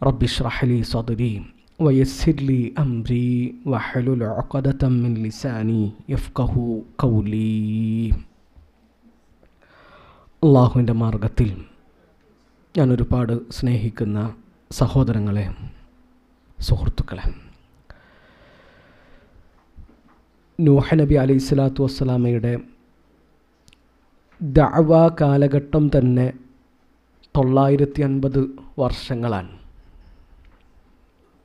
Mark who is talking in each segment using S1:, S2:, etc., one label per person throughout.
S1: رب اشرح لي صدري ويسر لي أمري واحلل عقدة من لساني يفقه قولي അള്ളാഹുവിൻ്റെ മാർഗത്തിൽ ഞാൻ ഒരുപാട് സ്നേഹിക്കുന്ന സഹോദരങ്ങളെ സുഹൃത്തുക്കളെ നൂഹ നബി അലൈഹി സ്വലാത്തു വസ്സലാമയുടെ ദഅവ കാലഘട്ടം തന്നെ തൊള്ളായിരത്തി അൻപത് വർഷങ്ങളാണ്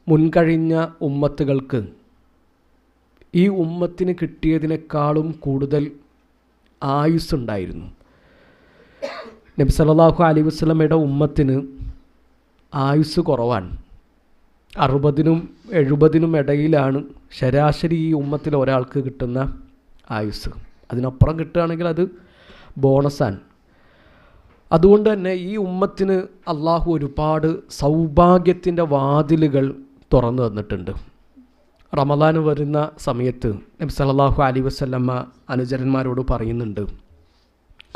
S1: മുൻകഴിഞ്ഞ ഉമ്മത്തുകൾക്ക്. ഈ ഉമ്മത്തിന് കിട്ടിയതിനേക്കാളും കൂടുതൽ ആയുസ്സുണ്ടായിരുന്നു. നബി സല്ലല്ലാഹു അലി വസ്ലമയുടെ ഉമ്മത്തിന് ആയുസ് കുറവാണ്. അറുപതിനും എഴുപതിനും ഇടയിലാണ് ശരാശരി ഈ ഉമ്മത്തിൽ ഒരാൾക്ക് കിട്ടുന്ന ആയുസ് അതിനപ്പുറം കിട്ടുകയാണെങ്കിൽ അത് ബോണസാണ്. അതുകൊണ്ട് തന്നെ ഈ ഉമ്മത്തിന് അള്ളാഹു ഒരുപാട് സൗഭാഗ്യത്തിന്റെ വാതിലുകൾ തുറന്നു തന്നിട്ടുണ്ട്. റമദാൻ വരുന്ന സമയത്ത് നബി അലൈഹി വസല്ലമ്മ അനുചരന്മാരോട് പറയുന്നുണ്ട്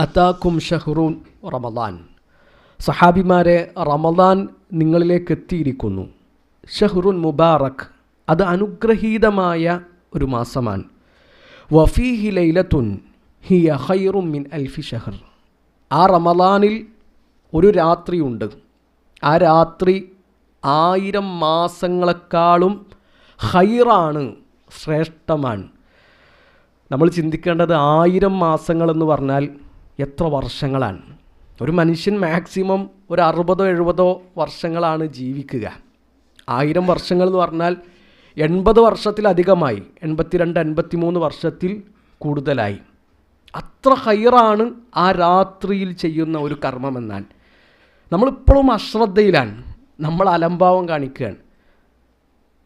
S1: അത്താക്കും ഷഹ്റൂൻ റമദാൻ. സഹാബിമാരെ റമദാൻ നിങ്ങളിലേക്ക് എത്തിയിരിക്കുന്നു. ഷഹ്റുൻ മുബാറക് അത് അനുഗ്രഹീതമായ ഒരു മാസമാണ്. വഫീഹി ലൈലത്തുൻ ഹിയ ഖൈറും മിൻ അൽഫി ഷഹർ. ആ റമദാനിൽ ഒരു രാത്രിയുണ്ട്. ആ രാത്രി ആയിരം മാസങ്ങളെക്കാളും ഹൈറാണ് ശ്രേഷ്ഠമാണ്. നമ്മൾ ചിന്തിക്കേണ്ടത് ആയിരം മാസങ്ങളെന്ന് പറഞ്ഞാൽ എത്ര വർഷങ്ങളാണ്? ഒരു മനുഷ്യൻ മാക്സിമം ഒരു അറുപതോ എഴുപതോ വർഷങ്ങളാണ് ജീവിക്കുക. ആയിരം വർഷങ്ങൾ എന്ന് പറഞ്ഞാൽ എൺപത് വർഷത്തിലധികമായി എൺപത്തിരണ്ട് എൺപത്തി മൂന്ന് വർഷത്തിൽ കൂടുതലായി. അത്ര ഹൈറാണ് ആ രാത്രിയിൽ ചെയ്യുന്ന ഒരു കർമ്മമെന്നാൽ നമ്മളിപ്പോഴും അശ്രദ്ധയിലാണ്. നമ്മൾ അലംഭാവം കാണിക്കുകയാണ്.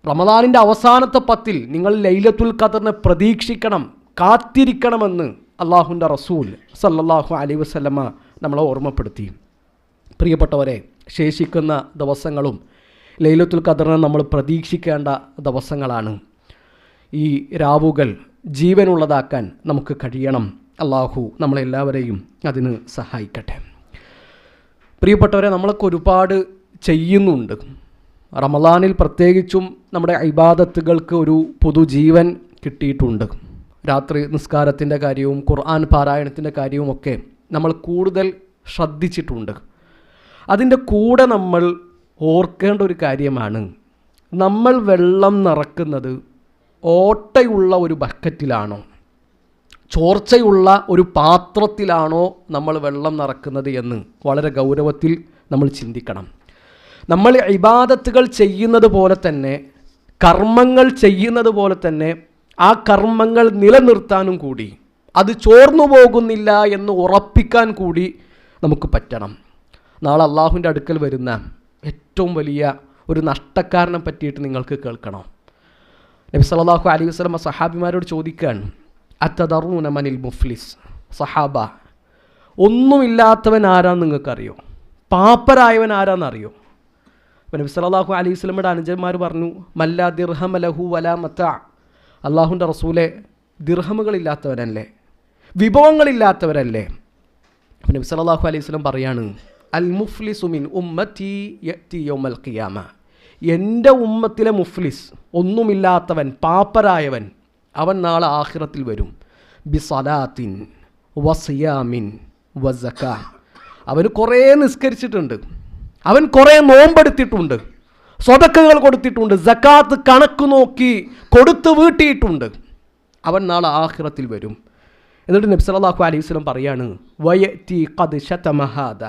S1: റമദാനിന്റെ അവസാനത്തെ പത്തിൽ നിങ്ങൾ ലൈലത്തുൽ ഖദറിനെ പ്രതീക്ഷിക്കണം കാത്തിരിക്കണമെന്ന് അള്ളാഹുന്റെ റസൂൽ സല്ലാഹു അലൈ വസ്ലമ നമ്മളെ ഓർമ്മപ്പെടുത്തി. പ്രിയപ്പെട്ടവരെ ശേഷിക്കുന്ന ദിവസങ്ങളും ലൈലത്തുൽ ഖദറിനെ നമ്മൾ പ്രതീക്ഷിക്കേണ്ട ദിവസങ്ങളാണ്. ഈ രാവുകൾ ജീവനുള്ളതാക്കാൻ നമുക്ക് കഴിയണം. അള്ളാഹു നമ്മളെല്ലാവരെയും അതിന് സഹായിക്കട്ടെ. പ്രിയപ്പെട്ടവരെ നമ്മളൊക്കെ ഒരുപാട് ചെയ്യുന്നുണ്ട്. റമദാനിൽ പ്രത്യേകിച്ചും നമ്മുടെ ഇബാദത്തുകൾക്ക് ഒരു പുതുജീവൻ കിട്ടിയിട്ടുണ്ട്. രാത്രി നിസ്കാരത്തിന്റെ കാര്യവും ഖുർആൻ പാരായണത്തിന്റെ കാര്യവും ഒക്കെ നമ്മൾ കൂടുതൽ ശ്രദ്ധിച്ചിട്ടുണ്ട്. അതിന്റെ കൂടെ നമ്മൾ ഓർക്കേണ്ട ഒരു കാര്യമാണ്. നമ്മൾ വെള്ളം നിറക്കുന്നത് ഓട്ടയുള്ള ഒരു ബക്കറ്റിലാണോ? ചോർച്ചയുള്ള ഒരു പാത്രത്തിലാണോ നമ്മൾ വെള്ളം നിറക്കുന്നത് എന്ന് വളരെ ഗൗരവത്തിൽ നമ്മൾ ചിന്തിക്കണം. നമ്മൾ ഇബാദത്തുകൾ ചെയ്യുന്നത് പോലെ തന്നെ കർമ്മങ്ങൾ ചെയ്യുന്നത് പോലെ തന്നെ ആ കർമ്മങ്ങൾ നിലനിർത്താനും കൂടി അത് ചോർന്നു പോകുന്നില്ല എന്ന് ഉറപ്പിക്കാൻ കൂടി നമുക്ക് പറ്റണം. നാളെ അള്ളാഹുവിന്റെ അടുക്കൽ വരുന്ന ഏറ്റവും വലിയ ഒരു നഷ്ടക്കാരനെ പറ്റിയിട്ട് നിങ്ങൾക്ക് കേൾക്കണം. നബി സല്ലല്ലാഹു അലൈഹി വസ്ലമ സഹാബിമാരോട് ചോദിക്കുകയാണ് അത്തദറൂന മനിൽ മുഫ്ലിസ്? സഹാബ ഒന്നുമില്ലാത്തവൻ ആരാന്ന് നിങ്ങൾക്കറിയോ? പാപ്പരായവൻ ആരാന്നറിയോ? നബി സലാഹു അലൈഹി സ്വലമിയുടെ അനുജന്മാർ പറഞ്ഞു മല്ല ദിർഹമ ലഹു വല മത്ത. അള്ളാഹുന്റെ റസൂലെ ദിർഹമുകളില്ലാത്തവരല്ലേ? വിഭവങ്ങളില്ലാത്തവരല്ലേ? അപ്പം നബി സലാഹു അലൈഹി സ്വലം പറയാണ് അൽ മുഫ്ലിസു മിൻ ഉമ്മത്തി യഅതി യൗമൽ ഖിയാമ. എന്റെ ഉമ്മത്തിലെ മുഫ്ലിസ് ഒന്നുമില്ലാത്തവൻ പാപ്പരായവൻ അവൻ നാളെ ആഖിറത്തിൽ വരും. ബി സലാത്തിൻ വസിയാമിൻ വസക്ക അവന് കുറേ നിസ്കരിച്ചിട്ടുണ്ട്. അവൻ കുറേ നോമ്പെടുത്തിട്ടുണ്ട്. സ്വതക്കുകൾ കൊടുത്തിട്ടുണ്ട്. ജക്കാത്ത് കണക്ക് നോക്കി കൊടുത്തു വീട്ടിയിട്ടുണ്ട്. അവൻ നാളെ ആഖിറത്തിൽ വരും. എന്നിട്ട് നബി സല്ലല്ലാഹു അലൈഹി സ്വലം പറയാണ് ശതമഹാദ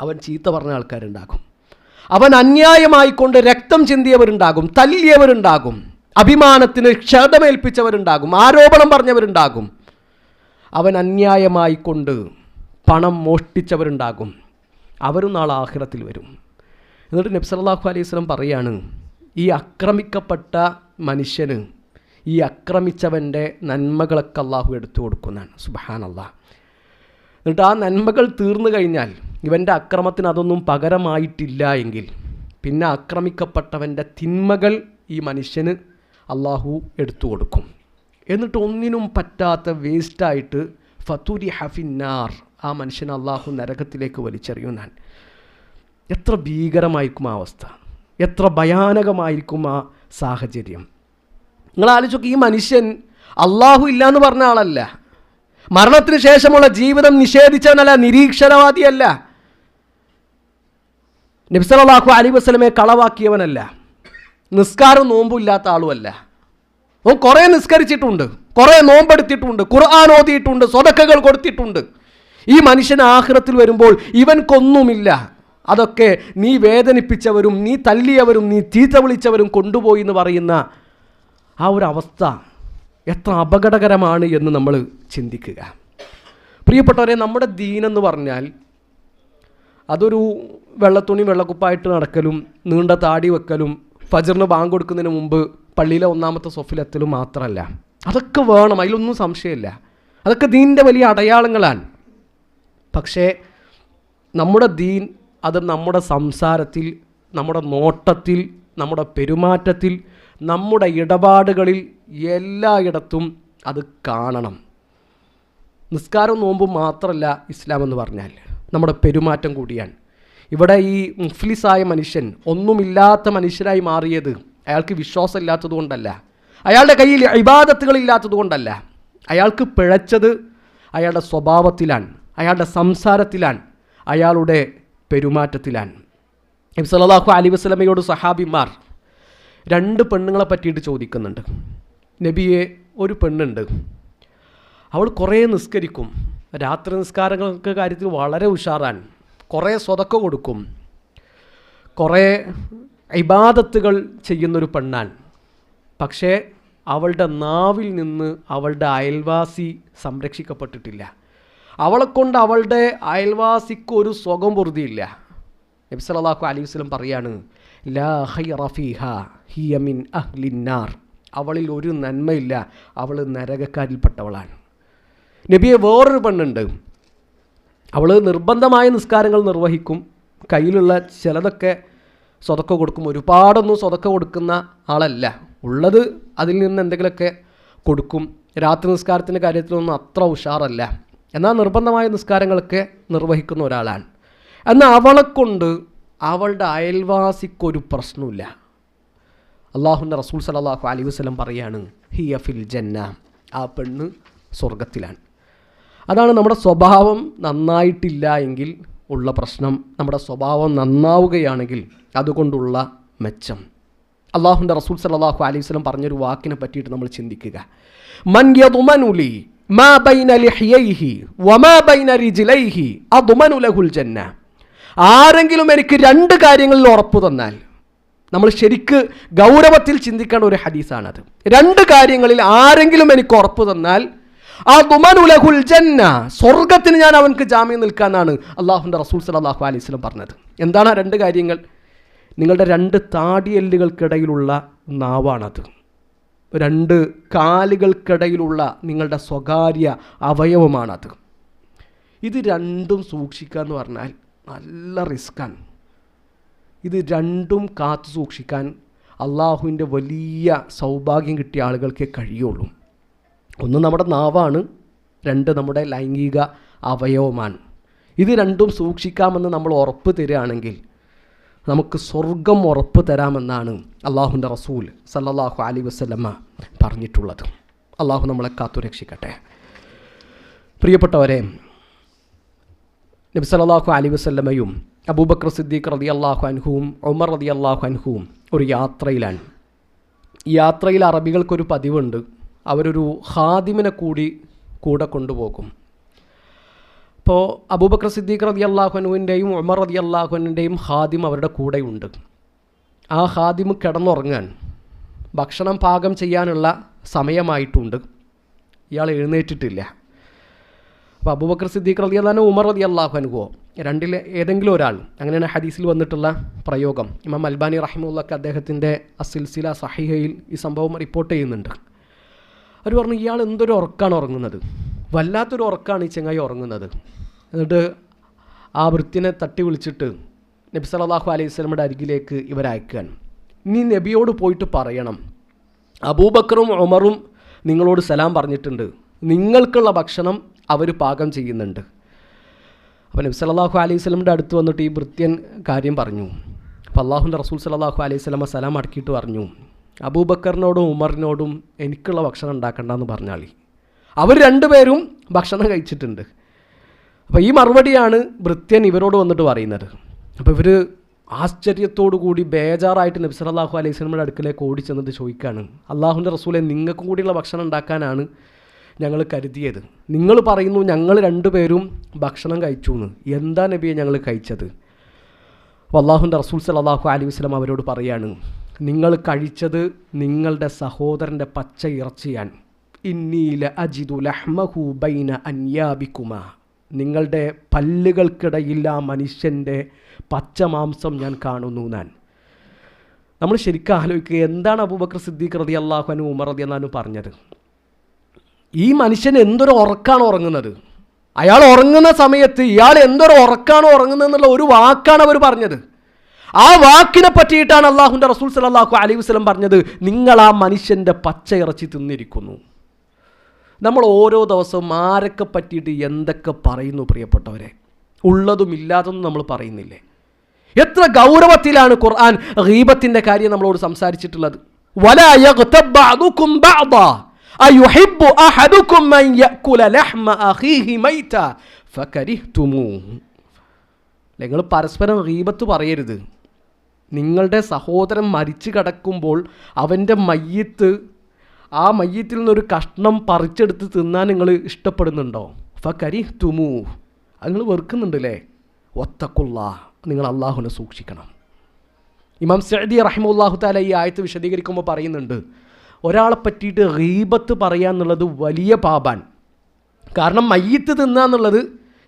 S1: അവൻ ചീത്ത പറഞ്ഞ ആൾക്കാരുണ്ടാകും. അവൻ അന്യായമായിക്കൊണ്ട് രക്തം ചിന്തിയവരുണ്ടാകും തല്ലിയവരുണ്ടാകും. അഭിമാനത്തിന് ക്ഷതമേൽപ്പിച്ചവരുണ്ടാകും ആരോപണം പറഞ്ഞവരുണ്ടാകും. അവൻ അന്യായമായി കൊണ്ട് പണം മോഷ്ടിച്ചവരുണ്ടാകും. അവരും നാളെ ആഹ്റത്തിൽ വരും. എന്നിട്ട് നബ്സല്ലാഹു അലൈഹി സ്വലം പറയാണ് ഈ ആക്രമിക്കപ്പെട്ട മനുഷ്യന് ഈ ആക്രമിച്ചവന്റെ നന്മകളൊക്കെ അള്ളാഹു എടുത്തു കൊടുക്കുന്നതാണ്. അള്ളാഹ് എന്നിട്ട് ആ നന്മകൾ തീർന്നു കഴിഞ്ഞാൽ ഇവന്റെ അക്രമത്തിന് അതൊന്നും പകരമായിട്ടില്ല എങ്കിൽ പിന്നെ ആക്രമിക്കപ്പെട്ടവന്റെ തിന്മകൾ ഈ മനുഷ്യന് അള്ളാഹു എടുത്തു കൊടുക്കും. എന്നിട്ട് ഒന്നിനും പറ്റാത്ത വേസ്റ്റായിട്ട് ഫത്തുരി ഹഫിന്നാർ ആ മനുഷ്യൻ അള്ളാഹു നരകത്തിലേക്ക് വലിച്ചെറിയുന്നാൻ എത്ര ഭീകരമായിരിക്കും ആ അവസ്ഥ. എത്ര ഭയാനകമായിരിക്കും ആ സാഹചര്യം. നിങ്ങൾ ആലോചിച്ചൊക്കെ ഈ മനുഷ്യൻ അള്ളാഹു ഇല്ല എന്ന് പറഞ്ഞ ആളല്ല. മരണത്തിന് ശേഷമുള്ള ജീവിതം നിഷേധിച്ചവനല്ല നിരീക്ഷണവാദിയല്ല. നബ്സലാഹു അലി വസ്ലമെ കളവാക്കിയവനല്ല. നിസ്കാരം നോമ്പും ഇല്ലാത്ത ആളുമല്ല. ഓൻ കുറേ നിസ്കരിച്ചിട്ടുണ്ട് കുറേ നോമ്പെടുത്തിട്ടുണ്ട് ഖുർആൻ ഓതിയിട്ടുണ്ട് സ്വതക്കകൾ കൊടുത്തിട്ടുണ്ട്. ഈ മനുഷ്യൻ ആഹ്റത്തിൽ വരുമ്പോൾ ഇവൻക്കൊന്നുമില്ല അതൊക്കെ നീ വേദനിപ്പിച്ചവരും നീ തല്ലിയവരും നീ ചീത്ത വിളിച്ചവരും കൊണ്ടുപോയി എന്ന് പറയുന്ന ആ ഒരു അവസ്ഥ എത്ര അപകടകരമാണ് എന്ന് നമ്മൾ ചിന്തിക്കുക. പ്രിയപ്പെട്ടവരെ നമ്മുടെ ദീനെന്ന് പറഞ്ഞാൽ അതൊരു വെള്ളത്തുണി വെള്ളക്കുപ്പായിട്ട് നടക്കലും നീണ്ട താടി വെക്കലും ഫജറിന് ബാങ്ക് കൊടുക്കുന്നതിന് മുമ്പ് പള്ളിയിലെ ഒന്നാമത്തെ സൊഫിലെത്തലും മാത്രമല്ല. അതൊക്കെ വേണം അതിലൊന്നും സംശയമില്ല. അതൊക്കെ ദീനിന്റെ വലിയ അടയാളങ്ങളാണ്. പക്ഷേ നമ്മുടെ ദീൻ അത് നമ്മുടെ സംസാരത്തിൽ നമ്മുടെ നോട്ടത്തിൽ നമ്മുടെ പെരുമാറ്റത്തിൽ നമ്മുടെ ഇടപാടുകളിൽ എല്ലായിടത്തും അത് കാണണം. നിസ്കാരം നോമ്പ് മാത്രമല്ല ഇസ്ലാം എന്ന് പറഞ്ഞാൽ. നമ്മുടെ പെരുമാറ്റം കൂടിയാണ്. ഇവിടെ ഈ മുഫ്ലിസായ മനുഷ്യൻ ഒന്നുമില്ലാത്ത മനുഷ്യനായി മാറിയത് അയാൾക്ക് വിശ്വാസം ഇല്ലാത്തത് കൊണ്ടല്ല. അയാളുടെ കയ്യിൽ ഇബാദത്തുകൾ ഇല്ലാത്തത് കൊണ്ടല്ല. അയാൾക്ക് പിഴച്ചത് അയാളുടെ സ്വഭാവത്തിലാണ് അയാളുടെ സംസാരത്തിലാണ് അയാളുടെ പെരുമാറ്റത്തിലാണ്. നബി സല്ലല്ലാഹു അലൈഹി വസല്ലമയോട് സഹാബിമാർ രണ്ട് പെണ്ണുങ്ങളെ പറ്റിയിട്ട് ചോദിക്കുന്നുണ്ട്. നബിയെ ഒരു പെണ്ണുണ്ട്. അവൾ കുറേ നിസ്കരിക്കും. രാത്രി നിസ്കാരങ്ങൾക്ക് കാര്യത്തിൽ വളരെ ഉഷാറാണ്. കുറേ സ്വതക്ക കൊടുക്കും. കുറേ ഇബാദത്തുകൾ ചെയ്യുന്നൊരു പെണ്ണാൻ. പക്ഷേ അവളുടെ നാവിൽ നിന്ന് അവളുടെ അയൽവാസി സംരക്ഷിക്കപ്പെട്ടിട്ടില്ല. അവളെക്കൊണ്ട് അവളുടെ അയൽവാസിക്ക് ഒരു സ്വകം പൊറുതിയില്ല. നബി സല്ലല്ലാഹു അലൈഹി വസല്ലം പറയാണ് ലാ അഹ്ലിന്നാർ അവളിൽ ഒരു നന്മയില്ല. അവൾ നരകക്കാരിൽപ്പെട്ടവളാണ്. നബിയെ വേറൊരു പെണ്ണുണ്ട്. അവൾ നിർബന്ധമായ നിസ്കാരങ്ങൾ നിർവഹിക്കും. കയ്യിലുള്ള ചിലതൊക്കെ സ്വതക്ക കൊടുക്കും. ഒരുപാടൊന്നും സ്വതക്ക കൊടുക്കുന്ന ആളല്ല. ഉള്ളത് അതിൽ നിന്ന് എന്തെങ്കിലുമൊക്കെ കൊടുക്കും. രാത്രി നിസ്കാരത്തിന്റെ കാര്യത്തിലൊന്നും അത്ര ഉഷാറല്ല. എന്നാൽ നിർബന്ധമായ നിസ്കാരങ്ങളൊക്കെ നിർവഹിക്കുന്ന ഒരാളാണ്. എന്നാൽ അവളെ കൊണ്ട് അവളുടെ അയൽവാസിക്കൊരു പ്രശ്നമില്ല അള്ളാഹുന്റെ റസൂൽ സലാഹു അലൈഹി വസ്ലം പറയാണ് ഹിയ ഫിൽ ജന്ന. ആ പെണ്ണ് സ്വർഗത്തിലാണ് അതാണ് നമ്മുടെ സ്വഭാവം നന്നായിട്ടില്ല എങ്കിൽ ഉള്ള പ്രശ്നം. നമ്മുടെ സ്വഭാവം നന്നാവുകയാണെങ്കിൽ അതുകൊണ്ടുള്ള മെച്ചം. അള്ളാഹുന്റെ റസൂൽ സലാഹു അലൈഹി സ്വലം പറഞ്ഞൊരു വാക്കിനെ പറ്റിയിട്ട് നമ്മൾ ചിന്തിക്കുക. മൻ മാ ബൈന വമാ ബൈന ലഹുൽ ജന്ന. ആരെങ്കിലും എനിക്ക് രണ്ട് കാര്യങ്ങളിൽ ഉറപ്പ് തന്നാൽ നമ്മൾ ശരിക്ക് ഗൗരവത്തിൽ ചിന്തിക്കേണ്ട ഒരു ഹദീസാണത്. രണ്ട് കാര്യങ്ങളിൽ ആരെങ്കിലും എനിക്ക് ഉറപ്പ് തന്നാൽ ആ ദുമനുലഹുൽ ജന്ന സ്വർഗത്തിന് ഞാൻ അവൻക്ക് ജാമ്യം നിൽക്കാനാണ് അള്ളാഹുന്റെ റസൂൽ സലാഹു അലൈഹി സ്വലം പറഞ്ഞത്. എന്താണ് ആ രണ്ട് കാര്യങ്ങൾ? നിങ്ങളുടെ രണ്ട് താടിയെല്ലുകൾക്കിടയിലുള്ള നാവാണത്. രണ്ട് കാലുകൾക്കിടയിലുള്ള നിങ്ങളുടെ സ്വകാര്യ അവയവമാണത്. ഇത് രണ്ടും സൂക്ഷിക്കുക എന്ന് പറഞ്ഞാൽ നല്ല റിസ്ക്കാണ്. ഇത് രണ്ടും കാത്തു സൂക്ഷിക്കാൻ അള്ളാഹുവിന്റെ വലിയ സൗഭാഗ്യം കിട്ടിയ ആളുകൾക്കേ കഴിയുള്ളൂ. ഒന്ന് നമ്മുടെ നാവാണ് രണ്ട് നമ്മുടെ ലൈംഗിക അവയവമാണ്. ഇത് രണ്ടും സൂക്ഷിക്കാമെന്ന് നമ്മൾ ഉറപ്പ് തരികയാണെങ്കിൽ നമുക്ക് സ്വർഗം ഉറപ്പ് തരാമെന്നാണ് അള്ളാഹുന്റെ റസൂൽ സല്ലാഹു അലി വസ്ലമ്മ പറഞ്ഞിട്ടുള്ളത്. അള്ളാഹു നമ്മളെ കാത്തു രക്ഷിക്കട്ടെ. പ്രിയപ്പെട്ടവരെ നബി സല്ലല്ലാഹു അലൈഹി വസല്ലമയും അബൂബക്കർ സിദ്ദീഖ് റതി അള്ളാഹു അൻഹുവും ഉമർ റതി അള്ളാഹു അൻഹുവും ഒരു യാത്രയിലാണ്. യാത്രയിൽ അറബികൾക്കൊരു പതിവുണ്ട്. അവരൊരു ഹാദിമിനെ കൂടി കൂടെ കൊണ്ടുപോകും. അപ്പോൾ അബൂബക്കർ സിദ്ദീഖ് റതി അള്ളാഹുനുവിന്റെയും ഉമർ റതി അള്ളാഹുനുവിന്റെയും ഹാദിം അവരുടെ കൂടെയുണ്ട്. ആ ഹാദിം കിടന്നുറങ്ങാൻ ഭക്ഷണം പാകം ചെയ്യാനുള്ള സമയമായിട്ടുണ്ട്. ഇയാൾ എഴുന്നേറ്റിട്ടില്ല. അപ്പോൾ അബൂബക്കർ സിദ്ദീഖ് റതി അള്ളഹാനോ ഉമർ റതി അള്ളാഹുനുവോ രണ്ടിൽ ഏതെങ്കിലും ഒരാൾ അങ്ങനെയാണ് ഹദീസിൽ വന്നിട്ടുള്ള പ്രയോഗം. ഇമാം അൽബാനി റഹിമുള്ളക്ക് അദ്ദേഹത്തിന്റെ അസിൽസില സഹിഹയിൽ ഈ സംഭവം റിപ്പോർട്ട് ചെയ്യുന്നുണ്ട്. അവർ പറഞ്ഞു ഇയാൾ എന്തൊരു ഉറക്കാണ് ഉറങ്ങുന്നത്? വല്ലാത്തൊരു ഉറക്കാണ് ഈ ചെങ്ങായി ഉറങ്ങുന്നത്. എന്നിട്ട് ആ വൃത്തിനെ തട്ടി വിളിച്ചിട്ട് നബി സലാഹു അലൈഹി സ്വലമിയുടെ അരികിലേക്ക് ഇവരയക്കുകയാണ് നീ നബിയോട് പോയിട്ട് പറയണം. അബൂബക്കറും ഉമറും നിങ്ങളോട് സലാം പറഞ്ഞിട്ടുണ്ട്. നിങ്ങൾക്കുള്ള ഭക്ഷണം അവർ പാകം ചെയ്യുന്നുണ്ട്. അപ്പോൾ നബി സലാഹു അലൈഹി സ്വലമിന്റെ അടുത്ത് വന്നിട്ട് ഈ വൃത്യൻ കാര്യം പറഞ്ഞു. അപ്പോൾ അള്ളാഹുന്റെ റസൂൽ സലാഹു അലൈഹി സ്വലമ സലാം അടക്കിയിട്ട് പറഞ്ഞു. അബൂബക്കറിനോടും ഉമറിനോടും എനിക്കുള്ള ഭക്ഷണം ഉണ്ടാക്കണ്ടെന്ന് പറഞ്ഞാളി അവർ രണ്ടുപേരും ഭക്ഷണം കഴിച്ചിട്ടുണ്ട്. അപ്പോൾ ഈ മറുപടിയാണ് വൃത്യൻ ഇവരോട് വന്നിട്ട് പറയുന്നത്. അപ്പോൾ ഇവർ ആശ്ചര്യത്തോടു കൂടി ബേജാറായിട്ട് നബി സല്ലല്ലാഹു അലൈഹി സ്വലമയുടെ അടുക്കലേക്ക് ഓടി ചെന്നിട്ട് ചോദിക്കുകയാണ്. അള്ളാഹുന്റെ റസൂലെ നിങ്ങൾക്കും കൂടിയുള്ള ഭക്ഷണം ഉണ്ടാക്കാനാണ് ഞങ്ങൾ കരുതിയത്. നിങ്ങൾ പറയുന്നു ഞങ്ങൾ രണ്ടുപേരും ഭക്ഷണം കഴിച്ചു എന്ന്. എന്താ നബിയെ ഞങ്ങൾ കഴിച്ചത്? അപ്പോൾ അള്ളാഹുന്റെ റസൂൽ സല്ലല്ലാഹു അലൈഹി വസല്ലം അവരോട് പറയാണ് നിങ്ങൾ കഴിച്ചത് നിങ്ങളുടെ സഹോദരന്റെ പച്ച ഇറച്ചിയാണ്. ഇന്നീല അജിതു ലഹ്മഹു ബൈന അന്യാബിക്കുമ. നിങ്ങളുടെ പല്ലുകൾക്കിടയിൽ ആ മനുഷ്യന്റെ പച്ച മാംസം ഞാൻ കാണുന്നു ഞാൻ നമ്മൾ ശരിക്കും ആലോചിക്കുക എന്താണ് അബൂബക്കർ സിദ്ദീഖ് റതി അള്ളാഹു അനു ഉമർ റതി എന്നാണ് പറഞ്ഞത്? ഈ മനുഷ്യൻ എന്തൊരു ഉറക്കാണ് ഉറങ്ങുന്നത്? അയാൾ ഉറങ്ങുന്ന സമയത്ത് ഇയാൾ എന്തൊരു ഉറക്കാണ് ഉറങ്ങുന്നത് എന്നുള്ള ഒരു വാക്കാണ് അവർ പറഞ്ഞത്. ആ വാക്കിനെ പറ്റിയിട്ടാണ് അള്ളാഹുന്റെ റസൂൽ സലാഹു അലൈഹി വസ്ലം പറഞ്ഞത്. നിങ്ങൾ ആ മനുഷ്യന്റെ പച്ച ഇറച്ചി തിന്നിരിക്കുന്നു. നമ്മൾ ഓരോ ദിവസവും ആരൊക്കെ പറ്റിയിട്ട് എന്തൊക്കെ പറയുന്നു പ്രിയപ്പെട്ടവരെ? ഉള്ളതും ഇല്ലാത്തതും നമ്മൾ പറയുന്നില്ലേ? എത്ര ഗൗരവത്തിലാണ് ഖുർആൻ ഗീബത്തിന്റെ കാര്യം നമ്മളോട് സംസാരിച്ചിട്ടുള്ളത്. നിങ്ങൾ പരസ്പരം ഗീബത്ത് പറയരുത്. നിങ്ങളുടെ സഹോദരൻ മരിച്ചു കിടക്കുമ്പോൾ അവന്റെ മയ്യത്ത് ആ മയ്യത്തിൽ നിന്നൊരു കഷ്ണം പറിച്ചെടുത്ത് തിന്നാൻ നിങ്ങൾ ഇഷ്ടപ്പെടുന്നുണ്ടോ? ഫക്കരി തുമു അത് നിങ്ങൾ വെറുക്കുന്നുണ്ടല്ലേ? ഒത്തക്കുള്ള നിങ്ങൾ അള്ളാഹുനെ സൂക്ഷിക്കണം. ഇമാം സഅദി റഹിമുല്ലാഹു താല ഈ ആയത്ത് വിശദീകരിക്കുമ്പോൾ പറയുന്നുണ്ട് ഒരാളെ പറ്റിയിട്ട് റീബത്ത് പറയുക എന്നുള്ളത് വലിയ പാപാൻ. കാരണം മയ്യത്ത് തിന്നുക എന്നുള്ളത്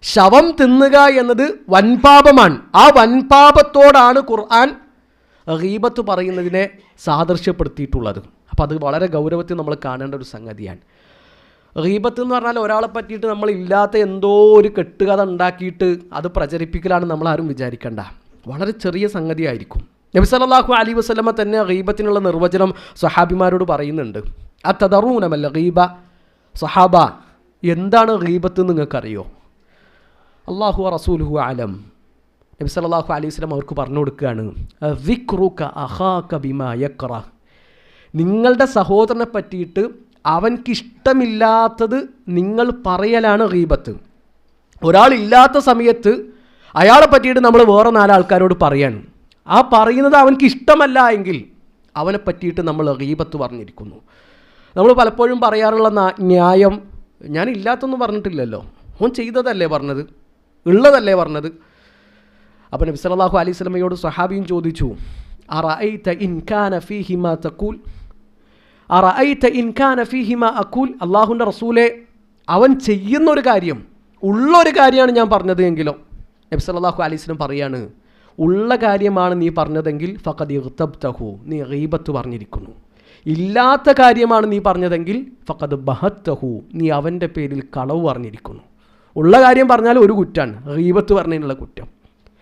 S1: ശവം തിന്നുക എന്നത് വൻപാപമാണ്. ആ വൻപാപത്തോടാണ് ഖുർആൻ റീബത്ത് പറയുന്നതിനെ സാദൃശ്യപ്പെടുത്തിയിട്ടുള്ളത്. അപ്പോൾ അത് വളരെ ഗൗരവത്തിൽ നമ്മൾ കാണേണ്ട ഒരു സംഗതിയാണ്. റീബത്ത് എന്ന് പറഞ്ഞാൽ ഒരാളെ പറ്റിയിട്ട് നമ്മൾ ഇല്ലാത്ത എന്തോ ഒരു കെട്ടുകഥ ഉണ്ടാക്കിയിട്ട് അത് പ്രചരിപ്പിക്കലാണ് നമ്മൾ ആരും വിചാരിക്കേണ്ട. വളരെ ചെറിയ സംഗതിയായിരിക്കും. നബി സല്ലല്ലാഹു അലി വസ്ലമ തന്നെ റീബത്തിനുള്ള നിർവചനം സഹാബിമാരോട് പറയുന്നുണ്ട്. ആ തദറൂനമല്ല റീബ. സഹാബ എന്താണ് റീബത്ത് നിങ്ങൾക്കറിയോ? അള്ളാഹു റസൂലുഹു അലം. നബി സല്ലല്ലാഹു അലൈഹി വസല്ലം അവർക്ക് പറഞ്ഞു കൊടുക്കുകയാണ് നിങ്ങളുടെ സഹോദരനെ പറ്റിയിട്ട് അവൻക്കിഷ്ടമില്ലാത്തത് നിങ്ങൾ പറയലാണ് റീബത്ത് ഒരാളില്ലാത്ത സമയത്ത് അയാളെ പറ്റിയിട്ട് നമ്മൾ വേറെ നാലാൾക്കാരോട് പറയാണ്. ആ പറയുന്നത് അവൻക്ക് ഇഷ്ടമല്ല എങ്കിൽ അവനെ പറ്റിയിട്ട് നമ്മൾ റീബത്ത് പറഞ്ഞിരിക്കുന്നു. നമ്മൾ പലപ്പോഴും പറയാറുള്ള ന്യായം ഞാൻ ഇല്ലാത്തൊന്നും പറഞ്ഞിട്ടില്ലല്ലോ. അവൻ ചെയ്തതല്ലേ പറഞ്ഞത്? ഉള്ളതല്ലേ പറഞ്ഞത്? അപ്പോൾ നബി സല്ലല്ലാഹു അലൈഹി സ്വലമയോട് സഹാബിയും ചോദിച്ചു അള്ളാഹുന്റെ റസൂലെ അവൻ ചെയ്യുന്ന ഒരു കാര്യം ഉള്ളൊരു കാര്യമാണ് ഞാൻ പറഞ്ഞത് എങ്കിലോ. നബി സല്ലല്ലാഹു അലൈഹി സ്വലം പറയാണ് ഉള്ള കാര്യമാണ് നീ പറഞ്ഞതെങ്കിൽ ഫഖദ് ഇഗ്തബ്തഹു നീ റീബത്ത് പറഞ്ഞിരിക്കുന്നു. ഇല്ലാത്ത കാര്യമാണ് നീ പറഞ്ഞതെങ്കിൽ ഫഖദ് ബഹത്തഹു നീ അവന്റെ പേരിൽ കളവ് പറഞ്ഞിരിക്കുന്നു. ഉള്ള കാര്യം പറഞ്ഞാൽ ഒരു കുറ്റാണ് റീബത്ത് പറഞ്ഞതിനുള്ള കുറ്റം.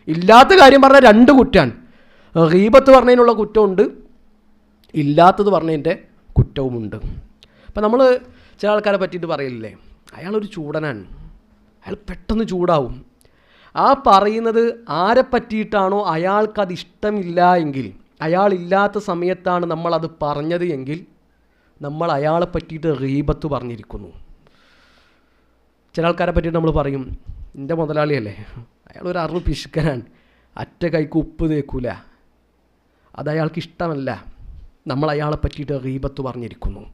S1: ഇല്ലാത്ത കാര്യം പറഞ്ഞാൽ രണ്ട് കുറ്റാണ്. റീബത്ത് പറഞ്ഞതിനുള്ള കുറ്റമുണ്ട്. ഇല്ലാത്തത് പറഞ്ഞതിന്റെ കുറ്റവുമുണ്ട്. അപ്പം നമ്മൾ ചില ആൾക്കാരെ പറ്റിയിട്ട് പറയില്ലേ അയാളൊരു ചൂടനാണ്. അയാൾ പെട്ടെന്ന് ചൂടാവും. ആ പറയുന്നത് ആരെ പറ്റിയിട്ടാണോ അയാൾക്കത് ഇഷ്ടമില്ല എങ്കിൽ അയാളില്ലാത്ത സമയത്താണ് നമ്മളത് പറഞ്ഞത് എങ്കിൽ നമ്മൾ അയാളെ പറ്റിയിട്ട് റീബത്ത് പറഞ്ഞിരിക്കുന്നു. ചില ആൾക്കാരെ പറ്റിയിട്ട് നമ്മൾ പറയും എന്റെ മുതലാളിയല്ലേ? അയാൾ ഒരു അറിവ് പിശുക്കനാണ്. അറ്റ കൈക്ക് ഉപ്പ് തേക്കൂല. അത് അയാൾക്ക് ഇഷ്ടമല്ല. നമ്മൾ അയാളെ പറ്റിയിട്ട് റീബത്ത് പറഞ്ഞിരിക്കുന്നു.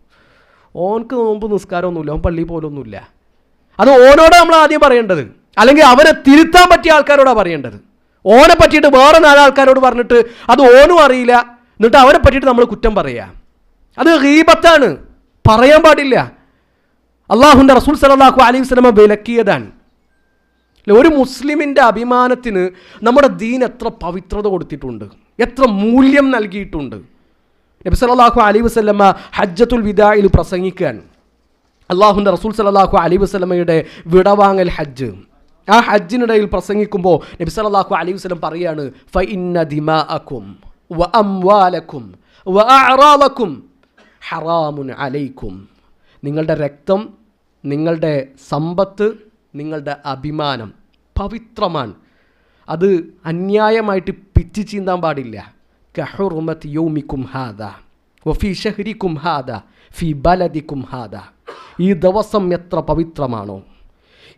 S1: ഓൻക്ക് നോമ്പ് നിസ്കാരമൊന്നുമില്ല ഓൻ പള്ളി പോലൊന്നുമില്ല. അത് ഓനോട് നമ്മൾ ആദ്യം പറയേണ്ടത്. അല്ലെങ്കിൽ അവരെ തിരുത്താൻ പറ്റിയ ആൾക്കാരോടാണ് പറയേണ്ടത്. ഓനെ പറ്റിയിട്ട് വേറെ നാലാൾക്കാരോട് പറഞ്ഞിട്ട് അത് ഓനും അറിയില്ല. എന്നിട്ട് അവരെ പറ്റിയിട്ട് നമ്മൾ കുറ്റം പറയുക അത് റീബത്താണ്. പറയാൻ പാടില്ല. അള്ളാഹുന്റെ റസൂൽ സലാഹു അലൈഹി സ്വലമ വിലക്കിയതാണ്. ഒരു മുസ്ലിമിന്റെ അഭിമാനത്തിന് നമ്മുടെ ദീൻ എത്ര പവിത്രത കൊടുത്തിട്ടുണ്ട്. എത്ര മൂല്യം നൽകിയിട്ടുണ്ട്. നബി സല്ലല്ലാഹു അലൈഹി വസല്ലമ ഹജ്ജത്തുൽ വിദായിൽ പ്രസംഗിക്കാൻ. അള്ളാഹുന്റെ റസൂൽ സലാഹു അലൈഹി വസല്ലമയുടെ വിടവാങ്ങൽ ഹജ്ജ്. ആ ഹജ്ജിനിടയിൽ പ്രസംഗിക്കുമ്പോൾ നബി സല്ലല്ലാഹു അലൈഹി വസ്ലം പറയാണ് ഫ ഇന്ന ദിമാഅക്കും വ അംവാലക്കും വ അഅറാലക്കും ഹറാമുൻ അലൈക്കും. നിങ്ങളുടെ രക്തം നിങ്ങളുടെ സമ്പത്ത് നിങ്ങളുടെ അഭിമാനം പവിത്രമാണ്. അത് അന്യായമായിട്ട് പിച്ച് ചീന്താൻ പാടില്ല. കഹുറുമത്ത് യോമിക്കും ഹാദ വഫി ഷഹരിക്കും ഹാദ ഫി ബലദിക്കും ഹാദ. ഈ ദിവസം എത്ര പവിത്രമാണോ?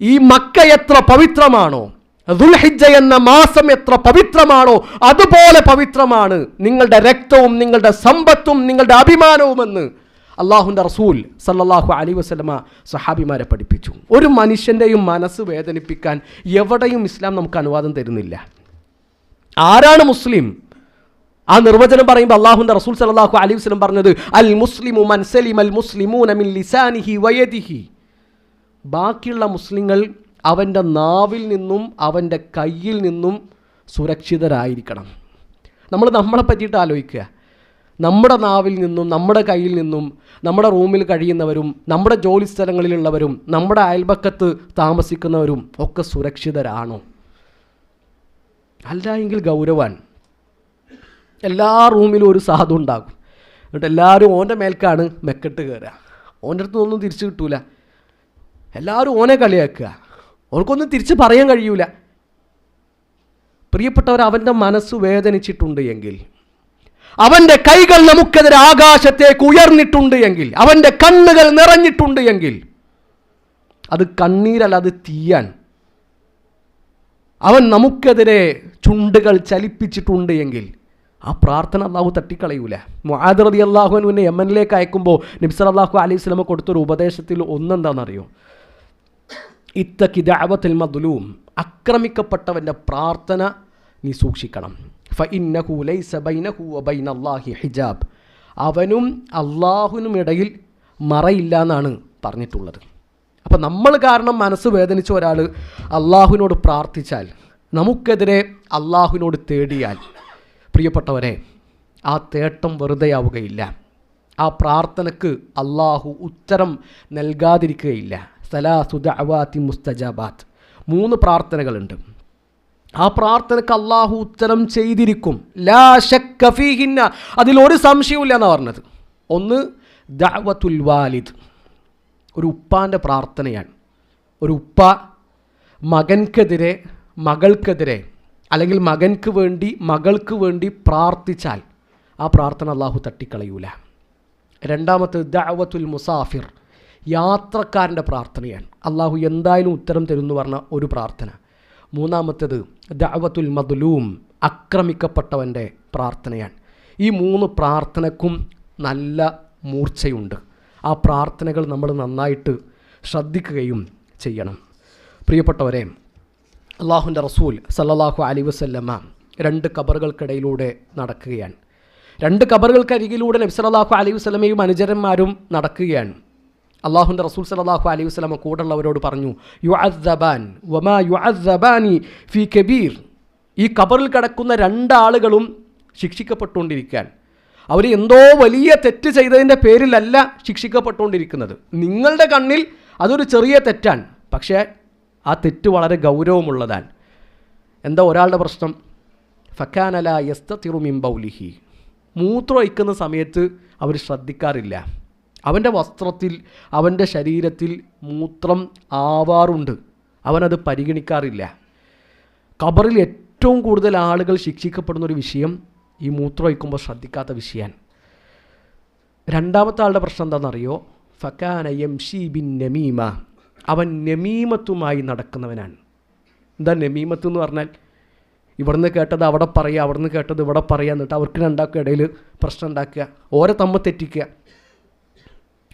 S1: ഈ മക്ക എത്ര പവിത്രമാണോ? ദുൽഹിജ്ജ എന്ന മാസം എത്ര പവിത്രമാണോ? അതുപോലെ പവിത്രമാണ് നിങ്ങളുടെ രക്തവും നിങ്ങളുടെ സമ്പത്തും നിങ്ങളുടെ അഭിമാനവുമെന്ന് അള്ളാഹുന്റെ റസൂൽ സല്ലാഹു അലി വസ്ലമ സഹാബിമാരെ പഠിപ്പിച്ചു. ഒരു മനുഷ്യന്റെയും മനസ്സ് വേദനിപ്പിക്കാൻ എവിടെയും ഇസ്ലാം നമുക്ക് അനുവാദം തരുന്നില്ല. ആരാണ് മുസ്ലിം? ആ നിർവചനം പറയുമ്പോൾ അള്ളാഹുന്റെ റസൂൽ സല്ലല്ലാഹു അലി വസ്ലം പറഞ്ഞത് അൽ മുസ്ലിമു മൻസലിം അൽ മുസ്ലിമൂന മിൻ ലിസാനിഹി വയദിഹി. ബാക്കിയുള്ള മുസ്ലിങ്ങൾ അവന്റെ നാവിൽ നിന്നും അവന്റെ കയ്യിൽ നിന്നും സുരക്ഷിതരായിരിക്കണം. നമ്മൾ നമ്മളെ പറ്റിയിട്ട് ആലോചിക്കുക. നമ്മുടെ നാവിൽ നിന്നും നമ്മുടെ കയ്യിൽ നിന്നും നമ്മുടെ റൂമിൽ കഴിയുന്നവരും നമ്മുടെ ജോലി സ്ഥലങ്ങളിലുള്ളവരും നമ്മുടെ അയൽപക്കത്ത് താമസിക്കുന്നവരും ഒക്കെ സുരക്ഷിതരാണോ? അല്ല എങ്കിൽ ഗൗരവാൻ എല്ലാ റൂമിലും ഒരു സാധു ഉണ്ടാകും. എന്നിട്ട് എല്ലാവരും ഓന്റെ മേൽക്കാണ് മെക്കെട്ട് കയറുക ഓന്റെ അടുത്ത് ഒന്നും തിരിച്ചു കിട്ടൂല. എല്ലാവരും ഓനെ കളിയാക്കുക. ഓർക്കൊന്നും തിരിച്ച് പറയാൻ കഴിയൂല. പ്രിയപ്പെട്ടവർ അവന്റെ മനസ്സ് വേദനിച്ചിട്ടുണ്ട് എങ്കിൽ അവന്റെ കൈകൾ നമുക്കെതിരെ ആകാശത്തേക്ക് ഉയർന്നിട്ടുണ്ട് എങ്കിൽ അവന്റെ കണ്ണുകൾ നിറഞ്ഞിട്ടുണ്ട് എങ്കിൽ അത് കണ്ണീരല്ല അത് തീയാൻ. അവൻ നമുക്കെതിരെ ചുണ്ടുകൾ ചലിപ്പിച്ചിട്ടുണ്ട് എങ്കിൽ ആ പ്രാർത്ഥന അള്ളാഹു തട്ടിക്കളയൂല. മുഹാദറതി അള്ളാഹുവിനെ യമനിലേക്ക് അയക്കുമ്പോൾ നിബ്സർ അള്ളാഹു അലൈഹി സ്വലമ കൊടുത്തൊരു ഉപദേശത്തിൽ ഒന്നെന്താണെന്നറിയോ? ഇത്തക്കി ദഅവത്തിൽ മദ്ലൂം ആക്രമിക്കപ്പെട്ടവന്റെ പ്രാർത്ഥന നീ സൂക്ഷിക്കണം. ഹിജാബ്. അവനും അള്ളാഹുവിനും ഇടയിൽ മറയില്ല എന്നാണ് പറഞ്ഞിട്ടുള്ളത്. അപ്പം നമ്മൾ കാരണം മനസ്സ് വേദനിച്ച ഒരാൾ അള്ളാഹുവിനോട് പ്രാർത്ഥിച്ചാൽ നമുക്കെതിരെ അള്ളാഹുവിനോട് തേടിയാൽ പ്രിയപ്പെട്ടവരെ ആ തേട്ടം വെറുതെയാവുകയില്ല. ആ പ്രാർത്ഥനക്ക് അള്ളാഹു ഉത്തരം നൽകാതിരിക്കുകയില്ല. സലാസുദ അവാത്തി മുസ്തജാബാത്ത്. മൂന്ന് പ്രാർത്ഥനകളുണ്ട്. ആ പ്രാർത്ഥനക്ക് അള്ളാഹു ഉത്തരം ചെയ്തിരിക്കും. ലാ ശക്ക ഫീഹിന്ന. അതിലൊരു സംശയവുമില്ല എന്നാണ് പറഞ്ഞത്. ഒന്ന് ദഅവത്തുൽ വാലിദ്. ഒരു ഉപ്പാന്റെ പ്രാർത്ഥനയാണ്. ഒരു ഉപ്പ മകൻക്കെതിരെ മകൾക്കെതിരെ അല്ലെങ്കിൽ മകൻക്ക് വേണ്ടി മകൾക്ക് വേണ്ടി പ്രാർത്ഥിച്ചാൽ ആ പ്രാർത്ഥന അള്ളാഹു തട്ടിക്കളയൂല. രണ്ടാമത്തെ ദഅവത്തുൽ മുസാഫിർ. യാത്രക്കാരന്റെ പ്രാർത്ഥനയാണ്. അള്ളാഹു എന്തായാലും ഉത്തരം തരുമെന്ന് പറഞ്ഞ ഒരു പ്രാർത്ഥന. മൂന്നാമത്തേത് ദഅവത്തുൽ മദ്ലൂം ആക്രമിക്കപ്പെട്ടവന്റെ പ്രാർത്ഥനയാണ്. ഈ മൂന്ന് പ്രാർത്ഥനക്കും നല്ല മൂർച്ചയുണ്ട്. ആ പ്രാർത്ഥനകൾ നമ്മൾ നന്നായിട്ട് ശ്രദ്ധിക്കുകയും ചെയ്യണം. പ്രിയപ്പെട്ടവരെ അള്ളാഹുന്റെ റസൂൽ സല്ലാഹു അലി വസല്ലമ്മ രണ്ട് കബറുകൾക്കിടയിലൂടെ നടക്കുകയാണ്. രണ്ട് കബറുകൾക്കരികിലൂടെ നബ്സലാഹു അലൈഹി വസല്ലമയും അനുചരന്മാരും നടക്കുകയാണ്. അള്ളാഹുന്റെ റസൂൽ സലാഹു അലൈഹി വസല്ലമ കൂടുള്ളവരോട് പറഞ്ഞു യു യുഅദ്ദബാൻ വമാ യു യുഅദ്ദബാനി ഫി കബീർ. ഈ കബറിൽ കിടക്കുന്ന രണ്ടാളുകളും ശിക്ഷിക്കപ്പെട്ടുകൊണ്ടിരിക്കാൻ അവർ എന്തോ വലിയ തെറ്റ് ചെയ്തതിന്റെ പേരിലല്ല ശിക്ഷിക്കപ്പെട്ടുകൊണ്ടിരിക്കുന്നത്. നിങ്ങളുടെ കണ്ണിൽ അതൊരു ചെറിയ തെറ്റാണ്. പക്ഷേ ആ തെറ്റ് വളരെ ഗൗരവമുള്ളതാണ്. എന്താ ഒരാളുടെ പ്രശ്നം? ഫക്കാനല യസ്തത്തിറുമിം ബൗലിഹി. മൂത്രം ഒഴിക്കുന്ന സമയത്ത് അവർ ശ്രദ്ധിക്കാറില്ല. അവന്റെ വസ്ത്രത്തിൽ അവന്റെ ശരീരത്തിൽ മൂത്രം ആവാറുണ്ട്. അവനത് പരിഗണിക്കാറില്ല. ഖബറിൽ ഏറ്റവും കൂടുതൽ ആളുകൾ ശിക്ഷിക്കപ്പെടുന്ന ഒരു വിഷയം ഈ മൂത്രം ഒഴിക്കുമ്പോൾ ശ്രദ്ധിക്കാത്ത വിഷയമാണ്. രണ്ടാമത്തെ ആളുടെ പ്രശ്നം എന്താണെന്നറിയോ? ഫക്കാന എം ഷി ബിൻ നമീമ. അവൻ നമീമത്തുമായി നടക്കുന്നവനാണ്. എന്താ നമീമത്ത് എന്ന് പറഞ്ഞാൽ? ഇവിടുന്ന് കേട്ടത് അവിടെ പറയുക അവിടുന്ന് കേട്ടത് ഇവിടെ പറയുക എന്നിട്ട് അവർക്ക് രണ്ടാക്കും ഇടയിൽ പ്രശ്നം ഉണ്ടാക്കുക. ഓരോ തമ്മ തെറ്റിക്കുക.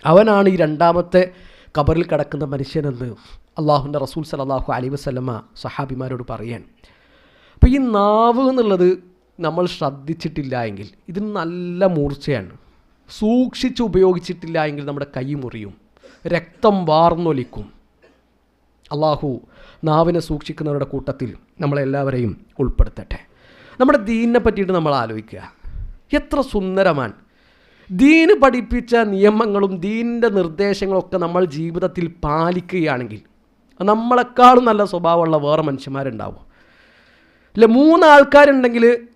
S1: അവനാണ് ഈ രണ്ടാമത്തെ കബറിൽ കിടക്കുന്ന മനുഷ്യനെന്ന് അള്ളാഹുന്റെ റസൂൽ സലാഹു അലി വസ്ലമ സഹാബിമാരോട് പറയാൻ അപ്പോൾ ഈ നാവ് എന്നുള്ളത് നമ്മൾ ശ്രദ്ധിച്ചിട്ടില്ല എങ്കിൽ ഇതിന് നല്ല മൂർച്ചയാണ്. സൂക്ഷിച്ച് ഉപയോഗിച്ചിട്ടില്ല എങ്കിൽ നമ്മുടെ കൈ മുറിയും രക്തം വാർന്നൊലിക്കും. അള്ളാഹു നാവിനെ സൂക്ഷിക്കുന്നവരുടെ കൂട്ടത്തിൽ നമ്മളെല്ലാവരെയും ഉൾപ്പെടുത്തട്ടെ. നമ്മുടെ ദീനിനെ പറ്റിയിട്ട് നമ്മൾ ആലോചിക്കുക. എത്ര സുന്ദരമാണ് ദീന് പഠിപ്പിച്ച നിയമങ്ങളും ദീനിന്റെ നിർദ്ദേശങ്ങളൊക്കെ നമ്മൾ ജീവിതത്തിൽ പാലിക്കുകയാണെങ്കിൽ നമ്മളെക്കാളും നല്ല സ്വഭാവമുള്ള വേറെ മനുഷ്യന്മാരുണ്ടാവും. ഇല്ല മൂന്നാൾക്കാരുണ്ടെങ്കിൽ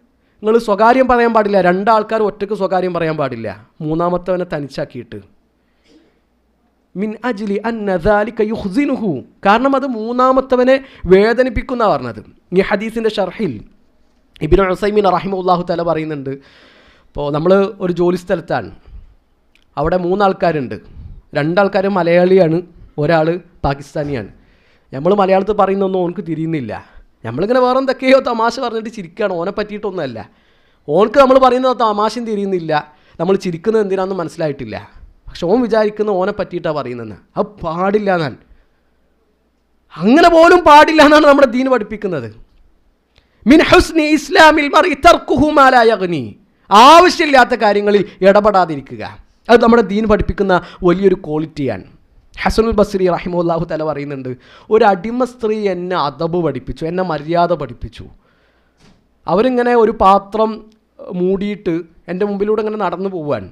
S1: നിങ്ങൾ സ്വകാര്യം പറയാൻ പാടില്ല രണ്ടാൾക്കാർ ഒറ്റയ്ക്ക് സ്വകാര്യം പറയാൻ പാടില്ല. മൂന്നാമത്തവനെ തനിച്ചാക്കിയിട്ട്. മിൻ അജ്ലി അന്നദാലിക യുഹ്സിനുഹു. കാരണം അത് മൂന്നാമത്തവനെ വേദനിപ്പിക്കുന്ന പറഞ്ഞത്. ഈ ഹദീസിന്റെ ഷർഹിൽ ഇബിൻ ഹുസൈമിൻ റഹിമുല്ലാഹു തല പറയുന്നുണ്ട് ഇപ്പോൾ നമ്മൾ ഒരു ജോലി സ്ഥലത്താണ്. അവിടെ മൂന്നാൾക്കാരുണ്ട്. രണ്ടാൾക്കാർ മലയാളിയാണ് ഒരാൾ പാകിസ്ഥാനിയാണ്. നമ്മൾ മലയാളത്തിൽ പറയുന്നൊന്നും ഓനക്ക് തിരിയുന്നില്ല. നമ്മളിങ്ങനെ വേറെ എന്തൊക്കെയോ തമാശ പറഞ്ഞിട്ട് ചിരിക്കുകയാണ് ഓനെ പറ്റിയിട്ടൊന്നുമല്ല. ഓനക്ക് നമ്മൾ പറയുന്നത് തമാശയും തിരിയുന്നില്ല. നമ്മൾ ചിരിക്കുന്നത് എന്തിനാണെന്ന് മനസ്സിലായിട്ടില്ല. പക്ഷെ ഓൻ വിചാരിക്കുന്ന ഓനെ പറ്റിയിട്ടാണ് പറയുന്നത് അത് പാടില്ല എന്നാണ്. അങ്ങനെ പോലും പാടില്ല എന്നാണ് നമ്മുടെ ദീൻ പഠിപ്പിക്കുന്നത്. മിൻ ഹുസ്നി ഇസ്ലാമിൽ മറി തർക്കുഹുമാലായ മാ യഗ്നി. ആവശ്യമില്ലാത്ത കാര്യങ്ങളിൽ ഇടപെടാതിരിക്കുക. അത് നമ്മുടെ ദീൻ പഠിപ്പിക്കുന്ന വലിയൊരു ക്വാളിറ്റിയാണ്. ഹസനുൽ ബസ്രി റഹിമുല്ലാഹു തല പറയുന്നുണ്ട് ഒരു അടിമ സ്ത്രീ എന്നെ അതബ് പഠിപ്പിച്ചു എന്നെ മര്യാദ പഠിപ്പിച്ചു. അവരിങ്ങനെ ഒരു പാത്രം മൂടിയിട്ട് എന്റെ മുമ്പിലൂടെ ഇങ്ങനെ നടന്നു പോവാൻ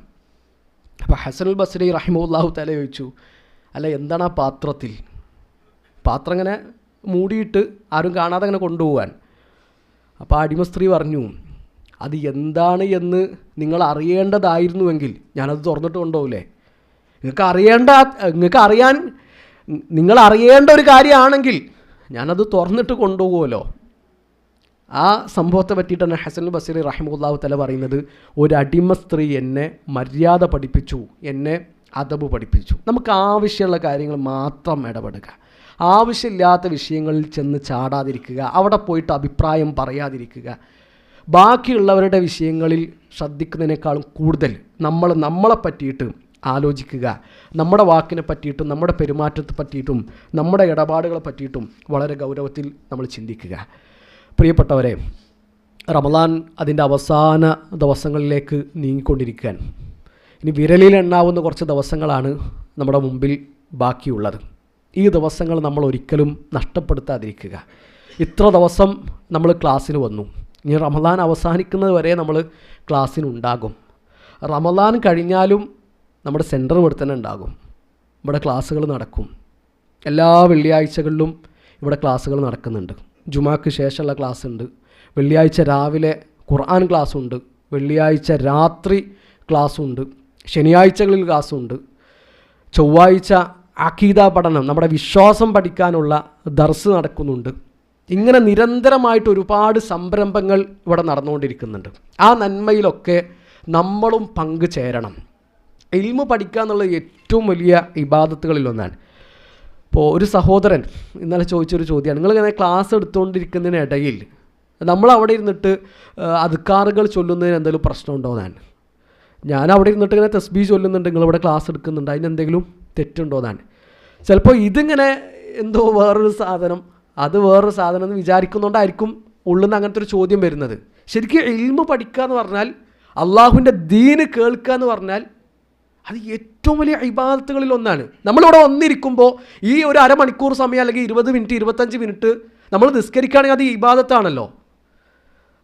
S1: അപ്പോൾ ഹസനുൽ ബസ്രി റഹിമുല്ലാഹു തല ചോദിച്ചു അല്ല എന്താണ് ആ പാത്രത്തിൽ? പാത്രം ഇങ്ങനെ മൂടിയിട്ട് ആരും കാണാതെ അങ്ങനെ കൊണ്ടുപോകാൻ അപ്പോൾ അടിമ സ്ത്രീ പറഞ്ഞു അത് എന്താണ് എന്ന് നിങ്ങൾ അറിയേണ്ടതായിരുന്നുവെങ്കിൽ ഞാനത് തുറന്നിട്ട് കൊണ്ടുപോകില്ലേ നിങ്ങൾക്ക് അറിയേണ്ട നിങ്ങൾക്ക് അറിയാൻ നിങ്ങൾ അറിയേണ്ട ഒരു കാര്യമാണെങ്കിൽ ഞാനത് തുറന്നിട്ട് കൊണ്ടുപോകുമല്ലോ. ആ സംഭവത്തെ പറ്റിയിട്ടാണ് ഹസൻ ബസീർ റഹിമുല്ലാഹു തല പറയുന്നത്. ഒരു അടിമ സ്ത്രീ എന്നെ മര്യാദ പഠിപ്പിച്ചു എന്നെ അതബ് പഠിപ്പിച്ചു. നമുക്ക് ആവശ്യമുള്ള കാര്യങ്ങൾ മാത്രം ഇടപെടുക. ആവശ്യമില്ലാത്ത വിഷയങ്ങളിൽ ചെന്ന് ചാടാതിരിക്കുക. അവിടെ പോയിട്ട് അഭിപ്രായം പറയാതിരിക്കുക. ബാക്കിയുള്ളവരുടെ വിഷയങ്ങളിൽ ശ്രദ്ധിക്കുന്നതിനേക്കാളും കൂടുതൽ നമ്മൾ നമ്മളെ പറ്റിയിട്ട് ആലോചിക്കുക. നമ്മുടെ വാക്കിനെ പറ്റിയിട്ടും നമ്മുടെ പെരുമാറ്റത്തെ പറ്റിയിട്ടും നമ്മുടെ ഇടപാടുകളെ പറ്റിയിട്ടും വളരെ ഗൗരവത്തിൽ നമ്മൾ ചിന്തിക്കുക. പ്രിയപ്പെട്ടവരെ റമദാൻ അതിന്റെ അവസാന ദിവസങ്ങളിലേക്ക് നീങ്ങിക്കൊണ്ടിരിക്കാൻ ഇനി വിരലിൽ എണ്ണാവുന്ന കുറച്ച് ദിവസങ്ങളാണ് നമ്മുടെ മുമ്പിൽ ബാക്കിയുള്ളത്. ഈ ദിവസങ്ങൾ നമ്മൾ ഒരിക്കലും നഷ്ടപ്പെടുത്താതിരിക്കുക. ഇത്ര ദിവസം നമ്മൾ ക്ലാസ്സിന് വന്നു. ഇനി റമദാൻ അവസാനിക്കുന്നത് വരെ നമ്മൾ ക്ലാസ്സിനുണ്ടാകും. റമദാൻ കഴിഞ്ഞാലും നമ്മുടെ സെന്റർ ഇവിടെ തന്നെ ഉണ്ടാകും. ഇവിടെ ക്ലാസ്സുകൾ നടക്കും. എല്ലാ വെള്ളിയാഴ്ചകളിലും ഇവിടെ ക്ലാസ്സുകൾ നടക്കുന്നുണ്ട്. ജുമാക്ക് ശേഷമുള്ള ക്ലാസ് ഉണ്ട് വെള്ളിയാഴ്ച രാവിലെ ഖുർആൻ ക്ലാസ് ഉണ്ട് വെള്ളിയാഴ്ച രാത്രി ക്ലാസ് ഉണ്ട് ശനിയാഴ്ചകളിൽ ക്ലാസ് ഉണ്ട് ചൊവ്വാഴ്ച അക്കീത പഠനം നമ്മുടെ വിശ്വാസം പഠിക്കാനുള്ള ദർസ് നടക്കുന്നുണ്ട്. ഇങ്ങനെ നിരന്തരമായിട്ട് ഒരുപാട് സംരംഭങ്ങൾ ഇവിടെ നടന്നുകൊണ്ടിരിക്കുന്നുണ്ട്. ആ നന്മയിലൊക്കെ നമ്മളും പങ്കു ചേരണം. ഇൽമ പഠിക്കുക എന്നുള്ളത് ഏറ്റവും വലിയ ഇബാദത്തുകളിലൊന്നാണ് ഇപ്പോൾ ഒരു സഹോദരൻ ഇന്നലെ ചോദിച്ചൊരു ചോദ്യമാണ്. നിങ്ങളിങ്ങനെ ക്ലാസ് എടുത്തുകൊണ്ടിരിക്കുന്നതിനിടയിൽ നമ്മൾ അവിടെ ഇരുന്നിട്ട് അതുക്കാറുകൾ ചൊല്ലുന്നതിന് എന്തെങ്കിലും പ്രശ്നമുണ്ടോ? എന്നാണ്. ഞാൻ അവിടെ ഇരുന്നിട്ട് ഇങ്ങനെ തസ്ബി ചൊല്ലുന്നുണ്ട്. നിങ്ങളിവിടെ ക്ലാസ് എടുക്കുന്നുണ്ട്. അതിനെന്തെങ്കിലും തെറ്റുണ്ടോ? എന്നാണ്. ചിലപ്പോൾ ഇതിങ്ങനെ എന്തോ വേറൊരു സാധനം അത് വേറൊരു സാധനം എന്ന് വിചാരിക്കുന്നുകൊണ്ടായിരിക്കും ഉള്ളിൽ നിന്ന് അങ്ങനത്തെ ഒരു ചോദ്യം വരുന്നത്. ശരിക്കും ഇൽമ പഠിക്കുക എന്ന് പറഞ്ഞാൽ അള്ളാഹുവിന്റെ ദീന് കേൾക്കുക എന്ന് പറഞ്ഞാൽ അത് ഏറ്റവും വലിയ ഇബാദത്തുകളിൽ ഒന്നാണ്. നമ്മളിവിടെ വന്നിരിക്കുമ്പോൾ ഈ ഒരു അരമണിക്കൂർ സമയം അല്ലെങ്കിൽ ഇരുപത് മിനിറ്റ് ഇരുപത്തഞ്ച് മിനിറ്റ് നമ്മൾ നിസ്കരിക്കുകയാണെങ്കിൽ അത് ഇബാദത്താണല്ലോ.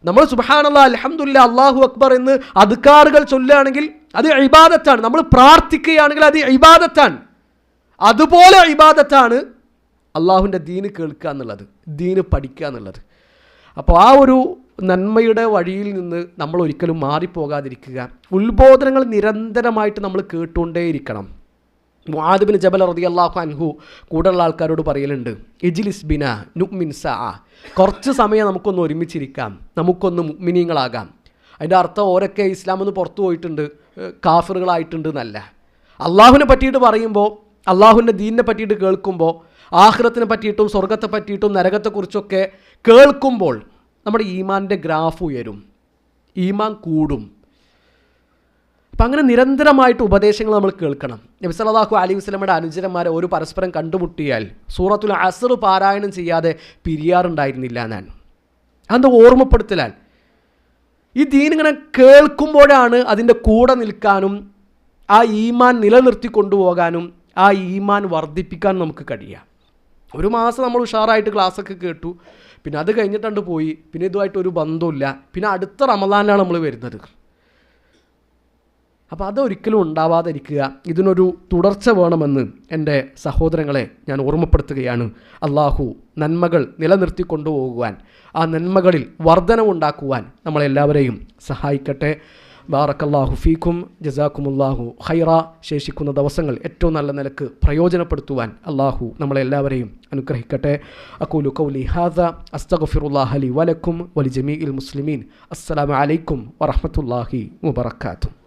S1: നമ്മൾ സുബഹാനല്ല അലഹമുല്ല അള്ളാഹു അക്ബർ എന്ന് അധികാറുകൾ ചൊല്ലുകയാണെങ്കിൽ അത് ഇബാദത്താണ്. നമ്മൾ പ്രാർത്ഥിക്കുകയാണെങ്കിൽ അത് ഇബാദത്താണ്. അതുപോലെ ഇബാദത്താണ്. അള്ളാഹുവിന്റെ ദീന് കേൾക്കുക എന്നുള്ളത് ദീന് പഠിക്കുക എന്നുള്ളത്. അപ്പോൾ ആ ഒരു നന്മയുടെ വഴിയിൽ നിന്ന് നമ്മൾ ഒരിക്കലും മാറിപ്പോകാതിരിക്കുക. ഉത്ബോധനങ്ങൾ നിരന്തരമായിട്ട് നമ്മൾ കേട്ടുകൊണ്ടേയിരിക്കണം. മുഹാദിബിന് ജബൽ റതി അള്ളാഹു അൻഹു കൂടെയുള്ള ആൾക്കാരോട് പറയലുണ്ട് ഇജിലിസ് ബിന നുക്മിൻ ആ കുറച്ച് സമയം നമുക്കൊന്ന് ഒരുമിച്ചിരിക്കാം. നമുക്കൊന്ന് മുഗ്മിനീങ്ങളാകാം അതിന്റെ അർത്ഥം ഓരൊക്കെ ഇസ്ലാം ഒന്ന് പുറത്തു പോയിട്ടുണ്ട് കാഫറുകളായിട്ടുണ്ട് എന്നല്ല. അള്ളാഹുവിനെ പറ്റിയിട്ട് പറയുമ്പോൾ അള്ളാഹുവിന്റെ ദീനിനെ പറ്റിയിട്ട് കേൾക്കുമ്പോൾ ആഹ്റത്തിനെ പറ്റിയിട്ടും സ്വർഗത്തെ പറ്റിയിട്ടും നരകത്തെക്കുറിച്ചൊക്കെ കേൾക്കുമ്പോൾ നമ്മുടെ ഈമാന്റെ ഗ്രാഫ് ഉയരും. ഈമാൻ കൂടും. അപ്പം അങ്ങനെ നിരന്തരമായിട്ട് ഉപദേശങ്ങൾ നമ്മൾ കേൾക്കണം. നബി സല്ലല്ലാഹു അലൈഹി വസല്ലമയുടെ അനുചരന്മാരെ ഒരു പരസ്പരം കണ്ടുമുട്ടിയാൽ സൂറത്തുൽ അസർ പാരായണം ചെയ്യാതെ പിരിയാറുണ്ടായിരുന്നില്ല എന്നാണ് അതെന്താ ഓർമ്മപ്പെടുത്തലാൽ ഈ ദീനിങ്ങനെ കേൾക്കുമ്പോഴാണ് അതിന്റെ കൂടെ നിൽക്കാനും ആ ഈമാൻ നിലനിർത്തി കൊണ്ടുപോകാനും ആ ഈമാൻ വർദ്ധിപ്പിക്കാൻ നമുക്ക് കഴിയുക. ഒരു മാസം നമ്മൾ ഉഷാറായിട്ട് ക്ലാസ്സൊക്കെ കേട്ടു. പിന്നെ അത് കഴിഞ്ഞിട്ടുണ്ട് പോയി. പിന്നെ ഇതുമായിട്ട് ഒരു ബന്ധമില്ല പിന്നെ അടുത്ത റമദാനാണ് നമ്മൾ വരുന്നത്. അപ്പോൾ അതൊരിക്കലും ഉണ്ടാവാതിരിക്കുക. ഇതിനൊരു തുടർച്ച വേണമെന്ന് എന്റെ സഹോദരങ്ങളെ ഞാൻ ഓർമ്മപ്പെടുത്തുകയാണ്. അള്ളാഹു നന്മകൾ നിലനിർത്തി കൊണ്ടുപോകുവാൻ ആ നന്മകളിൽ വർധനവുണ്ടാക്കുവാൻ നമ്മളെല്ലാവരെയും സഹായിക്കട്ടെ. ബാറക്കല്ലാഹു ഫീക്കും ജസാക്കുമുല്ലാഹു ഖൈറ. ശേഷിക്കുന്ന ദിവസങ്ങൾ ഏറ്റവും നല്ല നിലയ്ക്ക് പ്രയോജനപ്പെടുത്തുവാൻ അള്ളാഹു നമ്മളെല്ലാവരെയും അനുഗ്രഹിക്കട്ടെ. അക്കൂലു കൗലി ഹാദ അസ്തഗഫിറുല്ലാഹലി വലക്കും വലി ജമീ ഇൽ മുസ്ലിമീൻ. അസ്സലാമു അലൈക്കും വറഹമത്തല്ലാഹി വബർക്കാത്തു